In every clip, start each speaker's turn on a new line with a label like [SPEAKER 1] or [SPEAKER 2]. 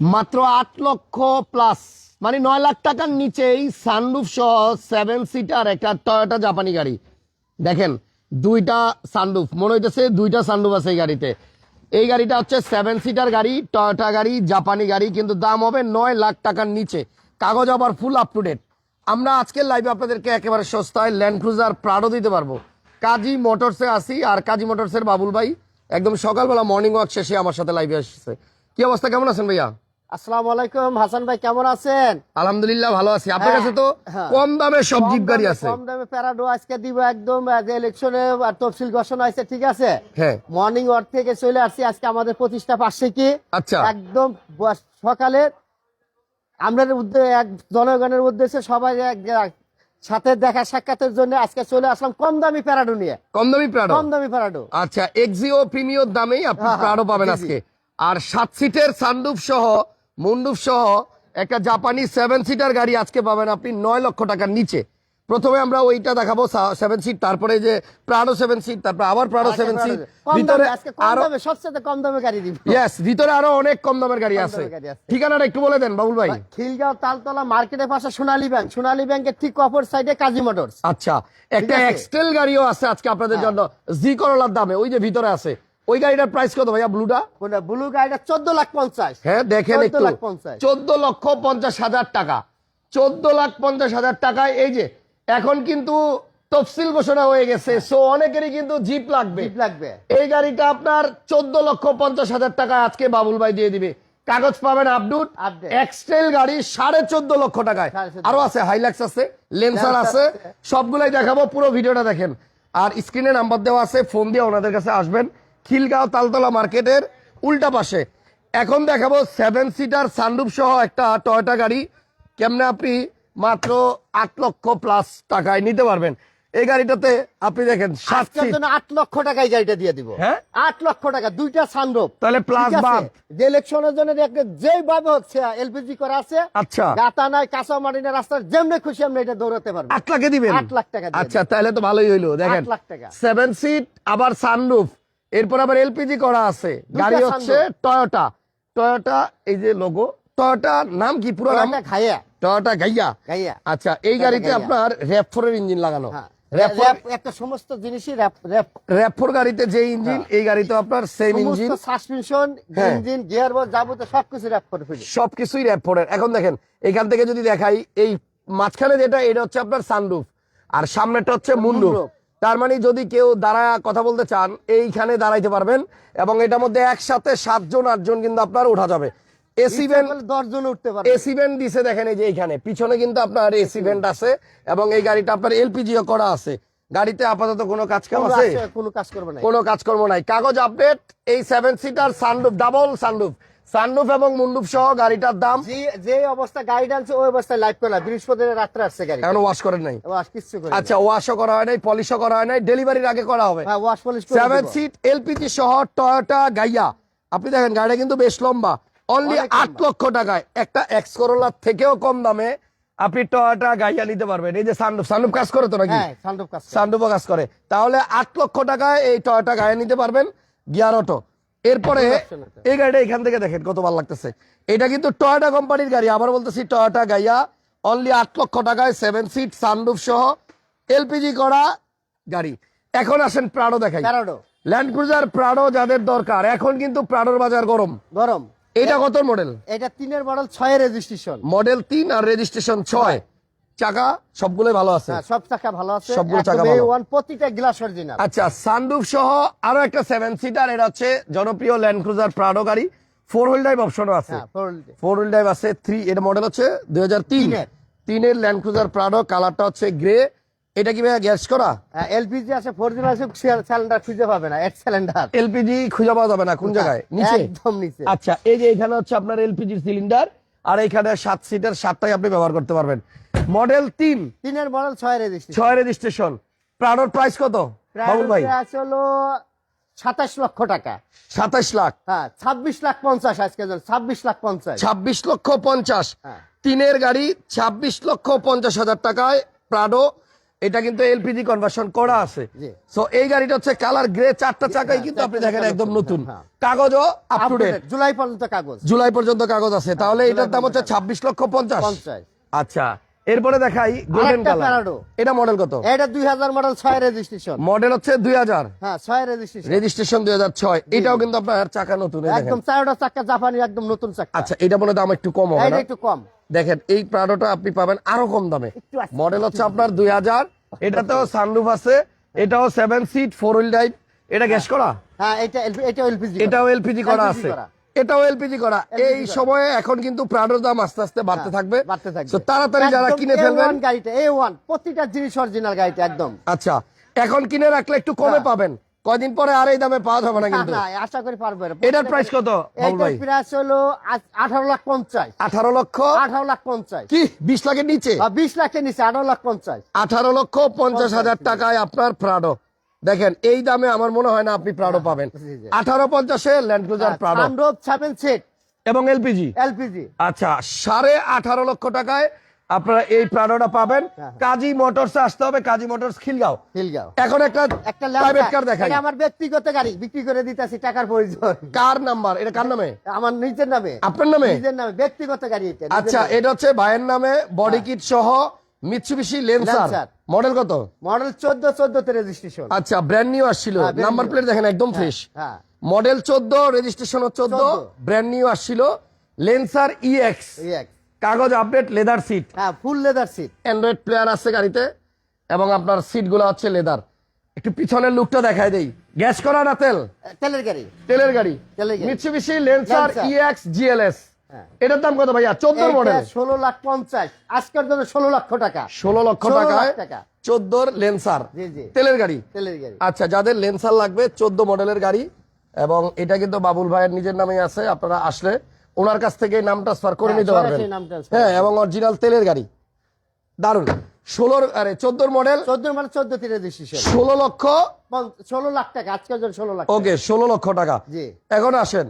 [SPEAKER 1] মাত্র আট লক্ষ প্লাস মানে নয় লাখ টাকার নিচেই সানরুফ সহ সেভেন সিটার একটা টয়োটা জাপানি গাড়ি। দেখেন, দুইটা সানরুফ মনে হইতেছে দুইটা সানরুফ আছে এই গাড়িতে। এই গাড়িটা হচ্ছে সেভেন সিটার গাড়ি টয়োটা গাড়ি জাপানি গাড়ি, কিন্তু দাম হবে নয় লাখ টাকার নিচে। কাগজ আবার ফুল আপ টু ডেট আমরা আজকের লাইভে আপনাদেরকে একেবারে সস্তায় ল্যান্ড ক্রুজার প্রাডো দিতে পারব। কাজী মোটরসে আসি আর কাজী মোটরসের বাবুল ভাই, একদম সকালবেলা মর্নিং ওয়াক শেষে আমার সাথে লাইভে আসছে কি অবস্থা? কেমন আছেন ভাইয়া?
[SPEAKER 2] আসসালামু আলাইকুম। হাসান ভাই কেমন আছেন?
[SPEAKER 1] আলহামদুলিল্লাহ ভালো আছি। আপনার
[SPEAKER 2] হ্যাঁ,
[SPEAKER 1] কাছে তো
[SPEAKER 2] হ্যাঁ।
[SPEAKER 1] কম দামে সব জিপ গাড়ি আছে।
[SPEAKER 2] কম দামে প্যারাডো আজকে দিব একদম ইলেকশনে আর তফসিল ঘোষণা আছে ঠিক আছে?
[SPEAKER 1] হ্যাঁ।
[SPEAKER 2] মর্নিং ওয়াক থেকে চলে আসছি আজকে আমাদের প্রতিষ্ঠা পাশে কি?
[SPEAKER 1] আচ্ছা।
[SPEAKER 2] একদম সকালে আমরা এক জনগণের উদ্দেশ্যে সবাই এক- সাথে দেখা সাক্ষাতের জন্য আজকে চলে আসলাম কম দামি প্যারাডো নিয়ে।
[SPEAKER 1] কম দামি প্রাডো
[SPEAKER 2] কম দামি প্যারাডো
[SPEAKER 1] আচ্ছা এক্সিও প্রিমিয়র দামেই আপনি
[SPEAKER 2] হ্যাঁ, হ্যাঁ,
[SPEAKER 1] পাবেন। আজকে। আর সাত সিটের সানরুফ সহ মুন্ডুপ সহ একটা জাপানি সেভেন সিটার গাড়ি আজকে পাবেন আপনি নয় লক্ষ টাকার নিচে। প্রথমে আমরা ওইটা দেখাবো সেভেন সিট তারপরে যে প্রাডো সেভেন সিট তারপর আবার প্রাডো সেভেন সিট ভিতরে
[SPEAKER 2] আরও সবচেয়ে কম দামে গাড়ি দিব।
[SPEAKER 1] ইয়েস ভিতরে আরও অনেক কম দামের গাড়ি আছে।
[SPEAKER 2] দামের গাড়ি আছে।
[SPEAKER 1] ঠিকানাটা একটু বলে দেন বাবুল ভাই।
[SPEAKER 2] খিলগাঁও তালতলা মার্কেটের পাশে সোনালী ব্যাংক। সোনালী ব্যাংকের ঠিক অপর সাইডে কাজী মোটরস।
[SPEAKER 1] আচ্ছা একটা এক্সটেল গাড়িও আছে আজকে আপনাদের
[SPEAKER 2] হ্যাঁ।
[SPEAKER 1] জন্য জি করলার দামে ওই যে ভিতরে আছে। ওই গাড়িটার প্রাইস কত ভাইয়া ব্লুটা
[SPEAKER 2] ব্লু গাড়িটা চোদ্দ লাখ পঞ্চাশ।
[SPEAKER 1] হ্যাঁ দেখেন
[SPEAKER 2] 14
[SPEAKER 1] একটু। চোদ্দ লক্ষ পঞ্চাশ হাজার টাকা। চোদ্দ লাখ পঞ্চাশ হাজার টাকায় এই যে এখন কিন্তু তফসিল ঘোষণা হয়ে গেছে। সো অনেকেরই কিন্তু জিপ লাগবে।
[SPEAKER 2] লাগবে।
[SPEAKER 1] এই গাড়িটা আপনার চোদ্দ লক্ষ পঞ্চাশ হাজার টাকা আজকে বাবুল ভাই দিয়ে দিবে। কাগজ পাবেন আপডুট। এক্সটেল গাড়ি সাড়ে চোদ্দ লক্ষ টাকায়। আরও আছে হাইলাক্স আছে লেন্সার আছে।
[SPEAKER 2] আছে।
[SPEAKER 1] সবগুলাই দেখাবো পুরো ভিডিওটা দেখেন। আর স্ক্রিনে নাম্বার দেওয়া আছে ফোন দিয়ে ওনাদের কাছে আসবেন। খিলগাঁও তালতলা মার্কেটের উল্টা পাশে। এখন দেখাবো সেভেন সিটার সানরুফ সহ একটা টয়টা গাড়ি। কেমনে আপনি মাত্র আট লক্ষ প্লাস টাকায় নিতে পারবেন। এই গাড়িটাতে আপনি দেখেন
[SPEAKER 2] আট লক্ষ টাকায় গাড়িটা দিয়ে দিব।
[SPEAKER 1] হ্যাঁ?
[SPEAKER 2] আট লক্ষ টাকা দুইটা সানরূপ
[SPEAKER 1] তাহলে plus বাদ।
[SPEAKER 2] যে ইলেকশনের জন্য যেভাবে হচ্ছে এলপিজি করা আছে।
[SPEAKER 1] আচ্ছা।
[SPEAKER 2] গাতা নাই কাঁচা মাটি নাই রাস্তার যেমনি খুশি আমরা এটা দৌড়াতে পারব।
[SPEAKER 1] আট লাখে দিবেন?
[SPEAKER 2] আট লাখ টাকা
[SPEAKER 1] আচ্ছা তাহলে তো ভালোই হইল। দেখেন
[SPEAKER 2] আট লাখ টাকা।
[SPEAKER 1] সেভেন সিট আবার সানরুফ এরপর আবার এলপিজি করা আছে। গাড়ি হচ্ছে টয়োটা টয়োটা এই যে লোগো টয়োটা নাম কি পুরো নাম?
[SPEAKER 2] খাইয়া
[SPEAKER 1] টয়োটা গাইয়া
[SPEAKER 2] গাইয়া
[SPEAKER 1] আচ্ছা এই গাড়িতে। আপনার র্যাপফোরের ইঞ্জিন লাগানো।
[SPEAKER 2] হ্যাঁ। একটা সমস্ত জিনিসই র্যাপ র্যাপ
[SPEAKER 1] র্যাপফোর গাড়িতে যে ইঞ্জিন এই গাড়িতে আপনার সেম ইঞ্জিন
[SPEAKER 2] সাসপেনশন
[SPEAKER 1] হ্যাঁ।
[SPEAKER 2] ইঞ্জিন গিয়ার বক্স যাবতীয় সবকিছু
[SPEAKER 1] সবকিছুই র্যাপফোরের এখন দেখেন এখান থেকে যদি দেখাই এই মাঝখানে যেটা এটা হচ্ছে আপনার সানরুফ আর সামনেটা হচ্ছে মুন্ডুপ। তার মানে যদি কেউ দাঁড়ায় কথা বলতে চান এইখানে দাঁড়াইতে পারবেন এবং এটার মধ্যে একসাথে সাতজন আটজন কিন্তু আপনার ওঠা যাবে। এসি ভ্যান
[SPEAKER 2] উঠতে পারবে।
[SPEAKER 1] এসি ভ্যান দিছে দেখেন এই যে এইখানে। পিছনে কিন্তু আপনার এসি আছে এবং এই গাড়িটা আপনার এলপিজিও করা আছে। গাড়িতে আপাতত কোনো কাজ কাম
[SPEAKER 2] কোনো
[SPEAKER 1] আছে?
[SPEAKER 2] কোনো কাজ করবে না
[SPEAKER 1] কোনো কাজকর্ম নাই। কাগজ আপডেট এই seven seater sunroof double sunroof sunroof এবং মুন্ডুপ সহ গাড়িটার দাম
[SPEAKER 2] যে অবস্থা গাড়ি আনছে ওই অবস্থায় লাইভ করা। বৃহস্পতিবার রাত্রে আসছে গাড়ি
[SPEAKER 1] এখনও ওয়াশ করেন নাই?
[SPEAKER 2] ওয়াশ কিচ্ছু করে
[SPEAKER 1] আচ্ছা ওয়াশও করা হয় নাই পলিশও করা হয় নাই ডেলিভারির আগে করা হবে।
[SPEAKER 2] হ্যাঁ wash polish
[SPEAKER 1] seven. Seat LPG সহ টয়োটা গাইয়া আপনি দেখেন গাড়িটা কিন্তু বেশ লম্বা। অনলি আট লক্ষ টাকায়। একটা এক্স করোলার থেকেও কম দামে আপনি টয়োটা গাইয়া নিতে পারবেন। এই যে সানরুফ সানরুফ কাজ করে তো নাকি?
[SPEAKER 2] হ্যাঁ সানরূপ কাজ করে।
[SPEAKER 1] সানরুফও কাজ করে। তাহলে আট লক্ষ টাকায় এই টয়োটা গায়ে নিতে পারবেন। গিয়ার অটো এরপরে এই গাড়িটা এখান থেকে দেখেন কত ভালো লাগতেছে। এটা কিন্তু টয়োটা কোম্পানির গাড়ি। আবার বলতেছি টয়োটা গাইয়া অনলি আট লক্ষ টাকায় সেভেন সিট সানরুফ সহ এলপিজি করা গাড়ি। এখন আসেন প্রাডো দেখাই। ল্যান্ড ক্রুজার প্রাডো যাদের দরকার এখন কিন্তু প্রাডোর বাজার গরম।
[SPEAKER 2] গরম।
[SPEAKER 1] এটা কত মডেল
[SPEAKER 2] এটা তিনের মডেল ছয়ের রেজিস্ট্রেশন
[SPEAKER 1] মডেল তিন আর রেজিস্ট্রেশন ছয়। চাকা সবগুলোই ভালো আছে।
[SPEAKER 2] হ্যাঁ সব চাকা ভালো আছে।
[SPEAKER 1] সবগুলো চাকা ভালো।
[SPEAKER 2] A1 প্রতিটা গ্লাস অরিজিনাল
[SPEAKER 1] আচ্ছা সানরুফ সহ আরও একটা সেভেন সিটার এটা হচ্ছে জনপ্রিয় ল্যান্ড ক্রুজার প্রাডো গাড়ি। ফোর হুইল ড্রাইভ অপশনও আছে।
[SPEAKER 2] হ্যাঁ
[SPEAKER 1] ফোর হুইল ড্রাইভ আছে থ্রি এর মডেল হচ্ছে দুই হাজার তিন।
[SPEAKER 2] তিনের।
[SPEAKER 1] ল্যান্ড ক্রুজার প্রাডো কালারটা হচ্ছে গ্রে এটা কি ভাইয়া গ্যাস করা?
[SPEAKER 2] এলপিজি আছে ফোরজিনাল আছে সিলিন্ডার খুঁজে পাবে না এক সিলিন্ডার
[SPEAKER 1] এলপিজি খুঁজে পাওয়া যাবে না কোন জায়গায়? নিচে?
[SPEAKER 2] একদম নিচে।
[SPEAKER 1] আচ্ছা এই যে এখানে হচ্ছে আপনার এলপিজি সিলিন্ডার আর এখানে সাত সিটের সাতটাই আপনি ব্যবহার করতে পারবেন। মডেল তিন।
[SPEAKER 2] তিনের মডেল ছয় রেজিস্ট্রেশন।
[SPEAKER 1] ছয় রেজিস্ট্রেশন। প্রাডোর প্রাইস কত? বাবুল ভাই।
[SPEAKER 2] আছে হলো সাতাশ লক্ষ টাকা।
[SPEAKER 1] সাতাশ লাখ।
[SPEAKER 2] হ্যাঁ ছাব্বিশ লাখ পঞ্চাশ আজকে ছাব্বিশ লাখ পঞ্চাশ।
[SPEAKER 1] ছাব্বিশ লক্ষ পঞ্চাশ।
[SPEAKER 2] হ্যাঁ।
[SPEAKER 1] তিনের গাড়ি ছাব্বিশ লক্ষ পঞ্চাশ হাজার টাকায় প্রাডো এটা কিন্তু এলপিজি কনভার্সন করা আছে। সো এই গাড়িটা হচ্ছে কালার গ্রে চারটা চাকাই কিন্তু আপনি দেখেন একদম নতুন।
[SPEAKER 2] হ্যাঁ।
[SPEAKER 1] কাগজও আপ টু ডেট
[SPEAKER 2] জুলাই পর্যন্ত কাগজ।
[SPEAKER 1] জুলাই পর্যন্ত কাগজ আছে। তাহলে এটার দাম হচ্ছে ছাব্বিশ লক্ষ পঞ্চাশ। আচ্ছা। এরপরে দেখাই গোল্ডেন কালার এটা মডেল কত?
[SPEAKER 2] এটা দুই হাজার মডেল ছয় রেজিস্ট্রেশন
[SPEAKER 1] মডেল হচ্ছে দুই হাজার।
[SPEAKER 2] হ্যাঁ ছয় রেজিস্ট্রেশন
[SPEAKER 1] রেজিস্ট্রেশন দুই হাজার ছয়। এটাও কিন্তু আপনার চাকা নতুন
[SPEAKER 2] একদম চারটা চাক্কা জাপানি একদম নতুন চাক্কা
[SPEAKER 1] আচ্ছা এটা বলে দাম একটু কম হবে
[SPEAKER 2] এটা একটু কম।
[SPEAKER 1] দেখেন এই প্রাডোটা আপনি পাবেন আরও কম দামে। মডেল হচ্ছে আপনার দুই হাজার। এটাতেও সানরুফ আছে। এটাও seven seat four wheel drive এটা গ্যাস করা?
[SPEAKER 2] হ্যাঁ এটা এটা এলপিজি
[SPEAKER 1] এটাও এলপিজি করা আছে। এটাও এলপিজি করা। এই সময়ে এখন কিন্তু প্রাডোর দাম আস্তে আস্তে বাড়তে থাকবে।
[SPEAKER 2] হ্যাঁ, বাড়তে থাকবে।
[SPEAKER 1] তাড়াতাড়ি যারা কিনে ফেলবেন
[SPEAKER 2] গাড়িটা এ ওয়ান প্রতিটা জিনিস অরিজিনাল গাড়িটা একদম।
[SPEAKER 1] আচ্ছা এখন কিনে রাখলে একটু কমে
[SPEAKER 2] হ্যাঁ।
[SPEAKER 1] পাবেন। কয়দিন পরে আর এই দামে পাওয়া যাবে না কিন্তু।
[SPEAKER 2] আশা করি পারবে।
[SPEAKER 1] এটার প্রাইস কত ভাই?
[SPEAKER 2] প্রাইস হলো আঠারো লাখ পঞ্চাশ।
[SPEAKER 1] আঠারো লক্ষ?
[SPEAKER 2] আঠারো লাখ পঞ্চাশ।
[SPEAKER 1] কি বিশ লাখের নিচে?
[SPEAKER 2] আর বিশ লাখের নিচে আঠারো লাখ পঞ্চাশ।
[SPEAKER 1] আঠারো লক্ষ পঞ্চাশ হাজার টাকায় আপনার প্রাডো দেখেন এই দামে আমার মনে হয় না আপনি প্রাডো পাবেন। আঠারো পঞ্চাশে Land Cruiser Prado
[SPEAKER 2] seven seat
[SPEAKER 1] এবং এলপিজি
[SPEAKER 2] এলপিজি
[SPEAKER 1] আচ্ছা সাড়ে আঠারো লক্ষ টাকায় আপনারা এই প্রাডোটা পাবেন।
[SPEAKER 2] হ্যাঁ।
[SPEAKER 1] কাজী মোটরস আসতে হবে কাজী মোটরস খিলগাঁও।
[SPEAKER 2] হিলগাঁও
[SPEAKER 1] এখন একটা
[SPEAKER 2] একটা
[SPEAKER 1] প্রাইভেট কার দেখাই।
[SPEAKER 2] আমার ব্যক্তিগত গাড়ি বিক্রি করে দিতেছি টাকার প্রয়োজন।
[SPEAKER 1] কার নাম্বার? এটা কার নামে?
[SPEAKER 2] আমার নিজের নামে।
[SPEAKER 1] আপনার নামে?
[SPEAKER 2] নিজের নামে ব্যক্তিগত গাড়ি এটা
[SPEAKER 1] আচ্ছা এটা হচ্ছে ভাইয়ের নামে বডি কিট সহ মিৎসুবিশি লেন্সার
[SPEAKER 2] Lancer।
[SPEAKER 1] মডেল কত?
[SPEAKER 2] মডেল চোদ্দ চোদ্দতে রেজিস্ট্রেশন
[SPEAKER 1] আচ্ছা ব্র্যান্ড নিউ আসছিল।
[SPEAKER 2] হ্যাঁ,
[SPEAKER 1] নাম্বার প্লেট দেখেন একদম ফ্রেশ
[SPEAKER 2] হ্যাঁ।
[SPEAKER 1] মডেল চোদ্দ রেজিস্ট্রেশন চোদ্দ
[SPEAKER 2] 14
[SPEAKER 1] ব্র্যান্ড নিউ আসছিল। লেন্সার ইএক্স
[SPEAKER 2] এই এক।
[SPEAKER 1] কাগজ আপডেট লেদার সিট
[SPEAKER 2] হ্যাঁ full leather seat
[SPEAKER 1] Android player আছে গাড়িতে এবং আপনার সিটগুলো হচ্ছে লেদার একটু পিছনের লুকটা দেখায় দেই। গ্যাস করা না তেল?
[SPEAKER 2] তেলের গাড়ি।
[SPEAKER 1] তেলের গাড়ি।
[SPEAKER 2] তেলের গাড়ি।
[SPEAKER 1] Mitsubishi Lancer. ইএক্স জিএলএস
[SPEAKER 2] হ্যাঁ।
[SPEAKER 1] এটার দাম কত ভাইয়া? চোদ্দ মডেল
[SPEAKER 2] ষোলো লাখ পঞ্চাশ। আজকের জন্য ষোলো লক্ষ টাকা।
[SPEAKER 1] ষোলো লক্ষ
[SPEAKER 2] 16 লাখ
[SPEAKER 1] টাকায়
[SPEAKER 2] টাকা।
[SPEAKER 1] চোদ্দোর লেন্সার। তেলের গাড়ি?
[SPEAKER 2] তেলের গাড়ি।
[SPEAKER 1] আচ্ছা যাদের লেন্সার লাগবে চোদ্দ মডেলের গাড়ি। এবং এটা কিন্তু বাবুল ভাইয়ের নিজের নামে আছে আপনারা আসলে ওনার কাছ থেকে নাম ট্রান্সফার করে
[SPEAKER 2] হ্যাঁ,
[SPEAKER 1] নিতে পারবেন। হ্যাঁ এবং অরিজিনাল তেলের গাড়ি। দারুণ ষোলোর আরে চোদ্দোর মডেল
[SPEAKER 2] চোদ্দ মানে চোদ্দতে রেজিস্ট্রেশন
[SPEAKER 1] ষোলো লক্ষ?
[SPEAKER 2] ষোলো লাখ টাকা আজকের জন্য ষোলো লাখ
[SPEAKER 1] ওকে ষোলো লক্ষ টাকা।
[SPEAKER 2] জি।
[SPEAKER 1] এখন আসেন।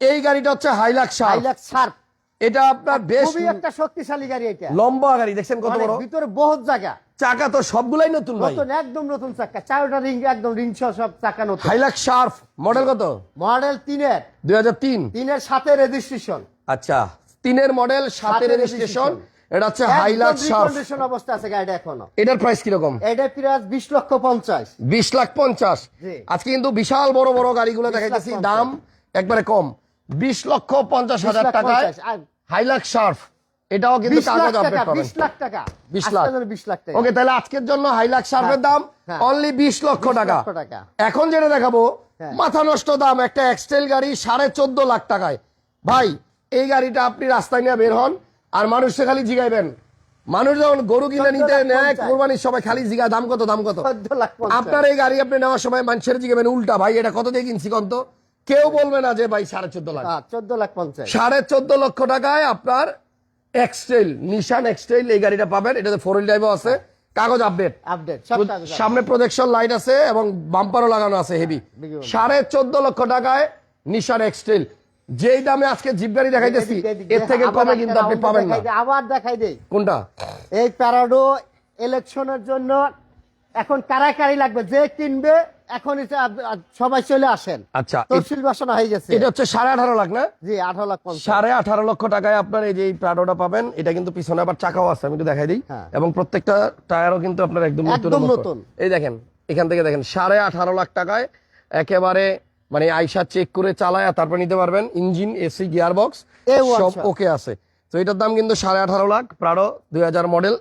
[SPEAKER 1] এই গাড়িটা হচ্ছে হাইলাক্স
[SPEAKER 2] আই লাখ শার্প
[SPEAKER 1] এটা আপনার বেশ
[SPEAKER 2] খুবই একটা শক্তিশালী গাড়ি এটা।
[SPEAKER 1] লম্বা গাড়ি দেখছেন কত
[SPEAKER 2] মানে
[SPEAKER 1] বড়?
[SPEAKER 2] ভিতরে বহুত জায়গা
[SPEAKER 1] চাকা তো সবগুলাই নতুন ভাই।
[SPEAKER 2] নতুন একদম নতুন চাকা। চারোটা রিং একদম রিং সহ সব চাকা নতুন।
[SPEAKER 1] হাইলাক্স শার্প মডেল কত?
[SPEAKER 2] মডেল তিনের।
[SPEAKER 1] দুই হাজার তিন।
[SPEAKER 2] তিনের সাথে রেজিস্ট্রেশন
[SPEAKER 1] আচ্ছা তিনের মডেল সাতের
[SPEAKER 2] সাতের
[SPEAKER 1] রেজিস্ট্রেশন এটা হচ্ছে হাইলাক্স শার্প
[SPEAKER 2] কন্ডিশন অবস্থা আছে গাড়িটা এখনও।
[SPEAKER 1] এটার প্রাইস কীরকম?
[SPEAKER 2] এটা প্রাইস বিশ লক্ষ পঞ্চাশ।
[SPEAKER 1] বিশ লাখ পঞ্চাশ।
[SPEAKER 2] জি।
[SPEAKER 1] আজকে কিন্তু বিশাল বড় বড় গাড়িগুলো দেখাইতেছি।
[SPEAKER 2] পঞ্চাশ।
[SPEAKER 1] দাম একবারে কম। বিশ লক্ষ পঞ্চাশ হাজার টাকায় হাইলাক্স শার্প এটাও কিন্তু কাগজ আপডেট পাবেন
[SPEAKER 2] বিশ লাখ টাকা
[SPEAKER 1] 20 লাখ।
[SPEAKER 2] আজকের জন্য বিশ লাখ টাকা
[SPEAKER 1] ওকে তাহলে আজকের জন্য হাইলাক্স শার্পের দাম
[SPEAKER 2] হ্যাঁ।
[SPEAKER 1] অনলি বিশ লক্ষ
[SPEAKER 2] 20
[SPEAKER 1] টাকা
[SPEAKER 2] লক্ষ টাকা।
[SPEAKER 1] এখন যেটা দেখাবো
[SPEAKER 2] হ্যাঁ।
[SPEAKER 1] মাথা নষ্ট দাম একটা এক্সটেল গাড়ি সাড়ে চোদ্দ লাখ টাকায় ভাই এই গাড়িটা আপনি রাস্তায় নিয়ে বের হন আর মানুষকে খালি জিগাইবেন মানুষ যখন গরু কিনে নিতে নেয়। কোরবানির সময় খালি জিগায় দাম কত দাম কত। আপনার এই গাড়ি আপনি নেওয়ার সময় মানুষের জিগাবেন উল্টা ভাই এটা কত দিয়ে কিনছি কন্ত কেউ বলবে না যে ভাই সাড়ে চোদ্দ লাখ।
[SPEAKER 2] হ্যাঁ, চোদ্দ লাখ পঞ্চাশ।
[SPEAKER 1] সাড়ে চোদ্দ লক্ষ টাকায় আপনার এক্সটেল নিশান এক্সটেল এই গাড়িটা পাবেন। এটাতে ফোর হুইল ড্রাইভও আছে। কাগজ আপডেট
[SPEAKER 2] আপডেট।
[SPEAKER 1] সামনে প্রজেকশন লাইট আছে এবং বাম্পারও লাগানো আছে হেভি সাড়ে চোদ্দ লক্ষ টাকায় নিশান এক্সটেল যেই দামে আজকে জিপ গাড়ি দেখাইতেছি এর থেকে কমে কিন্তু আপনি পাবেন না।
[SPEAKER 2] আবার দেখাই দেই।
[SPEAKER 1] কোনটা?
[SPEAKER 2] এই প্যারাডো ইলেকশনের জন্য এখন কারাকারি লাগবে? যে কিনবে আ- সবাই চলে আসেন।
[SPEAKER 1] আচ্ছা
[SPEAKER 2] তফসিল বাসনা হয়ে গেছে।
[SPEAKER 1] এটা হচ্ছে সাড়ে আঠারো লাখ না?
[SPEAKER 2] জি আঠারো লাখ
[SPEAKER 1] সাড়ে আঠারো লক্ষ টাকায় আপনার এই যে প্রাডোটা পাবেন এটা কিন্তু পিছনে আবার চাকাও আছে আমি একটু দেখাই দিই।
[SPEAKER 2] হ্যাঁ।
[SPEAKER 1] এবং প্রত্যেকটা টায়ারও কিন্তু আপনার একদম নতুন
[SPEAKER 2] একদম নতুন।
[SPEAKER 1] এই দেখেন এখান থেকে দেখেন সাড়ে আঠারো লাখ টাকায় একেবারে মানে আইসা চেক করে চালায় তারপর নিতে পারবেন engine AC gear box
[SPEAKER 2] A1
[SPEAKER 1] সব
[SPEAKER 2] সব।
[SPEAKER 1] ওকে আছে। তো এটার দাম কিন্তু সাড়ে আঠারো লাখ প্রাডো দুই হাজার মডেল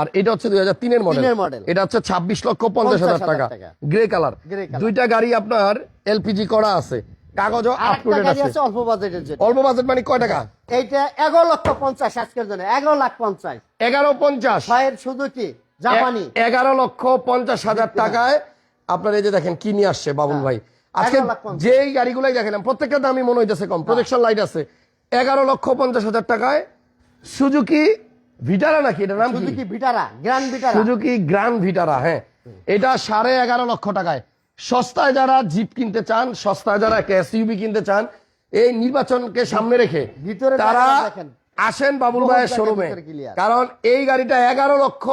[SPEAKER 1] আর এটা হচ্ছে দুই হাজার তিনের মডেল এটা হচ্ছে ছাব্বিশ লক্ষ পঞ্চাশ হাজার টাকা। গ্রে কালার দুইটা গাড়ি আপনার এলপিজি করা আছে। কাগজও আপ টু ডেট আছে।
[SPEAKER 2] আছে অল্প বাজেটের জন্য।
[SPEAKER 1] অল্প বাজেট মানে কয় টাকা?
[SPEAKER 2] এইটা এগারো লক্ষ পঞ্চাশ আজকের জন্য। এগারো লাখ পঞ্চাশ।
[SPEAKER 1] এগারো পঞ্চাশ।
[SPEAKER 2] ছয়ের শুধু কি? জাপানি।
[SPEAKER 1] এগারো লক্ষ পঞ্চাশ হাজার টাকায় আপনার এই যে দেখেন কি নিয়ে আসছে বাবুল ভাই। আজকে
[SPEAKER 2] 11 লাখ পঞ্চাশ।
[SPEAKER 1] যেই গাড়িগুলাই দেখেন প্রত্যেকটা দামই মনে হইতেছে কম। প্রজেকশন লাইট আছে। এগারো লক্ষ পঞ্চাশ হাজার টাকায় সুজুকি ভিটারা নাকি? এটা নাম
[SPEAKER 2] শুধু
[SPEAKER 1] কি?
[SPEAKER 2] কি Vitara Grand Vitara.
[SPEAKER 1] Suzuki Grand Vitara হ্যাঁ। এটা সাড়ে এগারো লক্ষ টাকায়। সস্তায় যারা জিপ কিনতে চান সস্তায় যারা এসইউবি কিনতে চান এই নির্বাচনকে সামনে রেখে তারা আসেন বাবুল ভাইয়ের শোরুমে কারণ এই গাড়িটা এগারো লক্ষ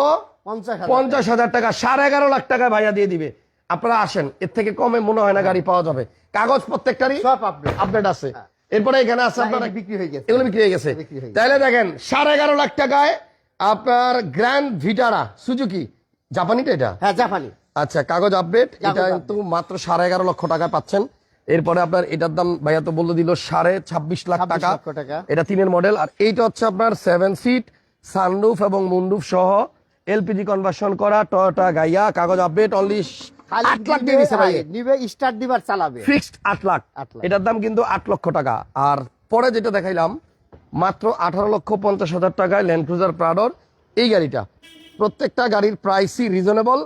[SPEAKER 2] পঞ্চাশ হাজার
[SPEAKER 1] টাকা। সাড়ে এগারো লাখ টাকা ভাইয়া দিয়ে দিবে। আপনারা আসেন এর থেকে কমে মনে হয় না গাড়ি পাওয়া যাবে। কাগজ প্রত্যেকটারই
[SPEAKER 2] আপডেট
[SPEAKER 1] আপডেট আছে। এরপরে এখানে আছে আপনার
[SPEAKER 2] বিক্রি হয়ে গেছে।
[SPEAKER 1] এগুলো বিক্রি হয়ে গেছে। তাহলে দেখেন সাড়ে এগারো লাখ টাকায় আপনার গ্র্যান্ড ভিটারা সুজুকি জাপানিটা এটা?
[SPEAKER 2] হ্যাঁ জাপানি।
[SPEAKER 1] আচ্ছা কাগজ আপডেট এটা। কিন্তু মাত্র সাড়ে এগারো লক্ষ টাকা পাচ্ছেন। এরপরে আপনার এটার দাম ভাইয়া তো বলে দিল সাড়ে ছাব্বিশ লাখ টাকা। এটা তিনের মডেল আর এইটা হচ্ছে আপনার সেভেন সিট সানরুফ এবং মুন্ডুফ সহ। এলপিজি কনভার্সন করা টয়োটা গাইয়া কাগজ আপডেট অনলি আট লাখ দিয়ে দিছে ভাই।
[SPEAKER 2] নিবে স্টার্ট দিবার চালাবে।
[SPEAKER 1] ফিক্সড আট লাখ। এটার দাম কিন্তু আট লক্ষ টাকা। আর পরে যেটা দেখাইলাম মাত্র আঠারো লক্ষ পঞ্চাশ হাজার টাকায় ল্যান্ড ক্রুজার প্রাডর এই গাড়িটা। প্রত্যেকটা গাড়ির প্রাইসই রিজনেবল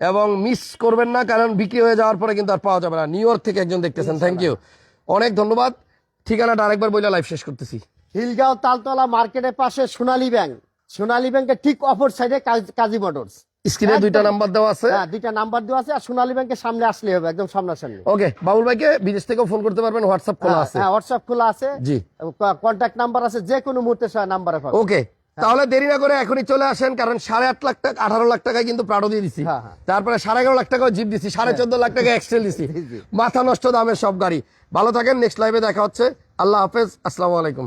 [SPEAKER 1] এবং মিস করবেন না কারণ বিক্রি হয়ে যাওয়ার পরে কিন্তু আর পাওয়া যাবে না। নিউ ইয়র্ক থেকে একজন দেখতেছেন। থ্যাংক ইউ অনেক ধন্যবাদ। ঠিকানাটা আরেকবার বইলে লাইভ শেষ করতেছি।
[SPEAKER 2] হিলগাঁও তালতলা মার্কেটের পাশে সোনালী ব্যাংক। সোনালী ব্যাংকের ঠিক অপর সাইডে কাজী মোটরস।
[SPEAKER 1] স্ক্রিনে দুইটা নাম্বার দেওয়া আছে।
[SPEAKER 2] হ্যাঁ দুইটা নাম্বার দেওয়া আছে আর সোনালী ব্যাংকের সামনে আসলে হবে একদম সামনাসামনি।
[SPEAKER 1] ওকে বাবুল ভাইকে বিদেশ থেকেও ফোন করতে পারবেন হোয়াটসঅ্যাপ খোলা আছে।
[SPEAKER 2] হ্যাঁ হোয়াটসঅ্যাপ খোলা আছে।
[SPEAKER 1] জি।
[SPEAKER 2] কন্ট্যাক্ট নাম্বার আছে যে কোনো মুহূর্তে নাম্বারে পাবে।
[SPEAKER 1] ওকে তাহলে দেরি না করে এখনই চলে আসেন কারণ সাড়ে আট লাখ টাকা আঠারো লাখ টাকায় কিন্তু প্রাডো দিয়ে দিছি।
[SPEAKER 2] হ্যাঁ, হ্যাঁ।
[SPEAKER 1] তারপরে সাড়ে এগারো লাখ টাকা জিপ দিছি সাড়ে চোদ্দ লাখ টাকা এক্সটেল দিছি। মাথা নষ্ট দামের সব গাড়ি। ভালো থাকেন নেক্সট লাইভে দেখা হচ্ছে। আল্লাহ হাফেজ আসসালামু আলাইকুম।